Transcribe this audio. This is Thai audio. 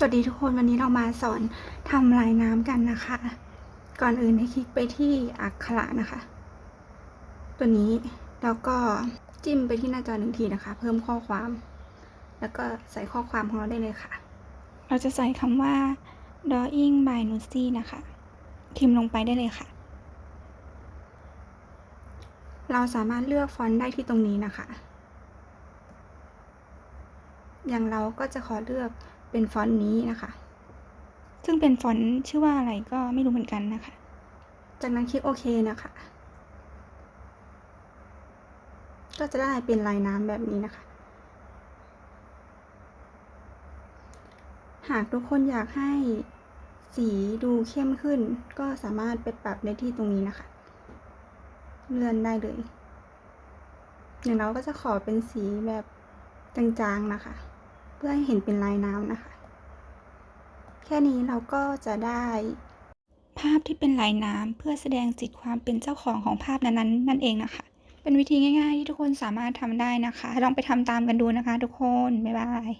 สวัสดีทุกคนวันนี้เรามาสอนทำลายน้ำกันนะคะ ก่อนอื่นให้คลิกไปที่อักขระนะคะ ตัวนี้แล้วก็จิ้มไปที่หน้าจอหนึ่งทีนะคะ เพิ่มข้อความ แล้วก็ใส่ข้อความของเราได้เลยค่ะ เราจะใส่คำว่า drawing by Nussy นะคะพิมพ์ลงไปได้เลยค่ะ เราสามารถเลือกฟอนต์ได้ที่ตรงนี้นะคะ อย่างเราก็จะขอเลือก เป็นฟอนต์นี้นะคะ ซึ่งเป็นฟอนต์ชื่อว่าอะไรก็ไม่รู้เหมือนกันนะคะ จากนั้นคลิกโอเคนะคะ ก็จะได้เป็นลายน้ำแบบนี้นะคะ หากทุกคนอยากให้สีดูเข้มขึ้น ก็สามารถไปปรับในที่ตรงนี้นะคะ เลื่อนได้เลยอย่างเราก็จะขอเป็นสีแบบจางๆนะคะ เพื่อให้เห็นเป็นลายน้ำนะคะ แค่นี้เราก็จะได้ ภาพที่เป็นลายน้ำเพื่อแสดงจิตความเป็นเจ้าของของภาพนั้นๆนั่นเองนะคะ เป็นวิธีง่ายๆที่ทุกคนสามารถทำได้นะคะ ลองไปทำตามกันดูนะคะ ทุกคน บ๊ายบาย